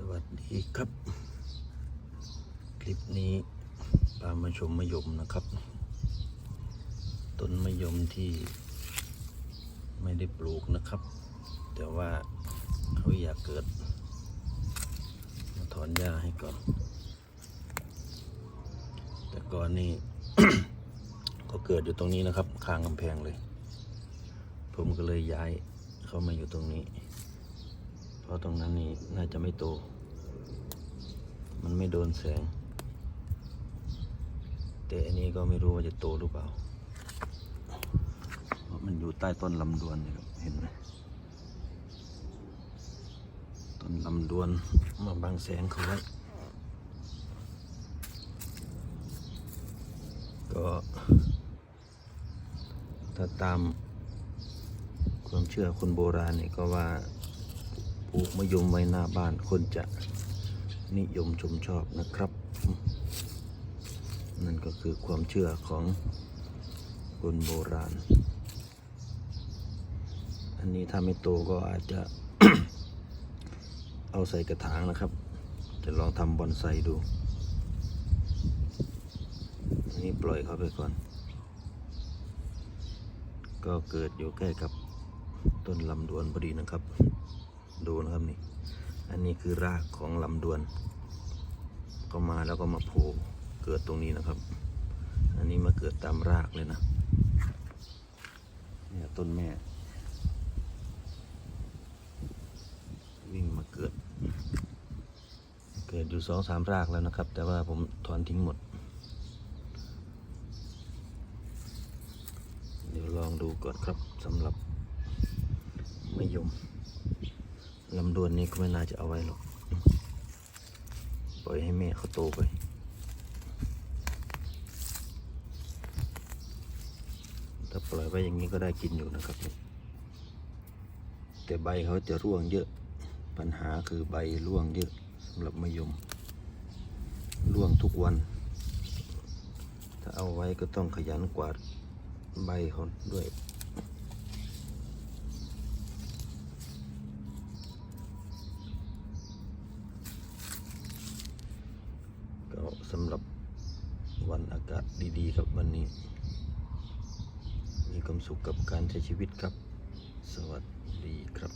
สวัสดีครับ คลิปนี้พามาชมมะยมนะครับ ต้นมะยมที่ไม่ได้ปลูกนะครับ แต่ว่าเขาอยากเกิด มาถอนหญ้าให้ก่อน แต่ก่อนนี่ ก็เกิดอยู่ตรงนี้นะครับ ข้างกำแพงเลย ผมก็เลยย้ายเข้ามาอยู่ตรงนี้ ราะตรงนั้นนี่น่าจะไม่โต มันไม่โดนแสง แต่อันนี้ก็ไม่รู้ว่าจะโตหรือเปล่า เพราะมันอยู่ใต้ต้นลำดวนนี่ครับเห็นไหมต้นลำดวนมาบังแสงเขาไว้ก็ถ้าตามความเชื่อคนโบราณนี่ก็ว่า ลูกมะยมไว้หน้าบ้านคนจะนิยมชมชอบนะครับ นั่นก็คือความเชื่อของคนโบราณ อันนี้ถ้าไม่โตก็อาจจะ เอาใส่กระถางนะครับ จะลองทำบอนไซดู อันนี้ปล่อยเขาไปก่อน ก็เกิดอยู่ใกล้กับต้นลำดวนพอดีนะครับ ดูนะครับนี่ อันนี้คือรากของลำดวน ก็มาแล้วก็มาโผล่เกิดตรงนี้นะครับ อันนี้มาเกิดตามรากเลยนะ เนี่ยต้นแม่ วิ่งมาเกิด เกิดอยู่สองสามรากแล้วนะครับ แต่ว่าผมถอนทิ้งหมด เดี๋ยวลองดูก่อนครับสำหรับมะยม ลำดวนนี้ก็ไม่น่าจะเอาไว้หรอก ปล่อยให้แม่เขาโตไป ถ้าปล่อยไว้อย่างนี้ก็ได้กินอยู่นะครับ แต่ใบเขาจะร่วงเยอะ ปัญหาคือใบร่วงเยอะสำหรับมะยม ร่วงทุกวัน ถ้าเอาไว้ก็ต้องขยันกวาดใบเขาด้วย ก็สำหรับวันอากาศดีๆครับวันนี้ มีความสุขกับการใช้ชีวิตครับ สวัสดีครับ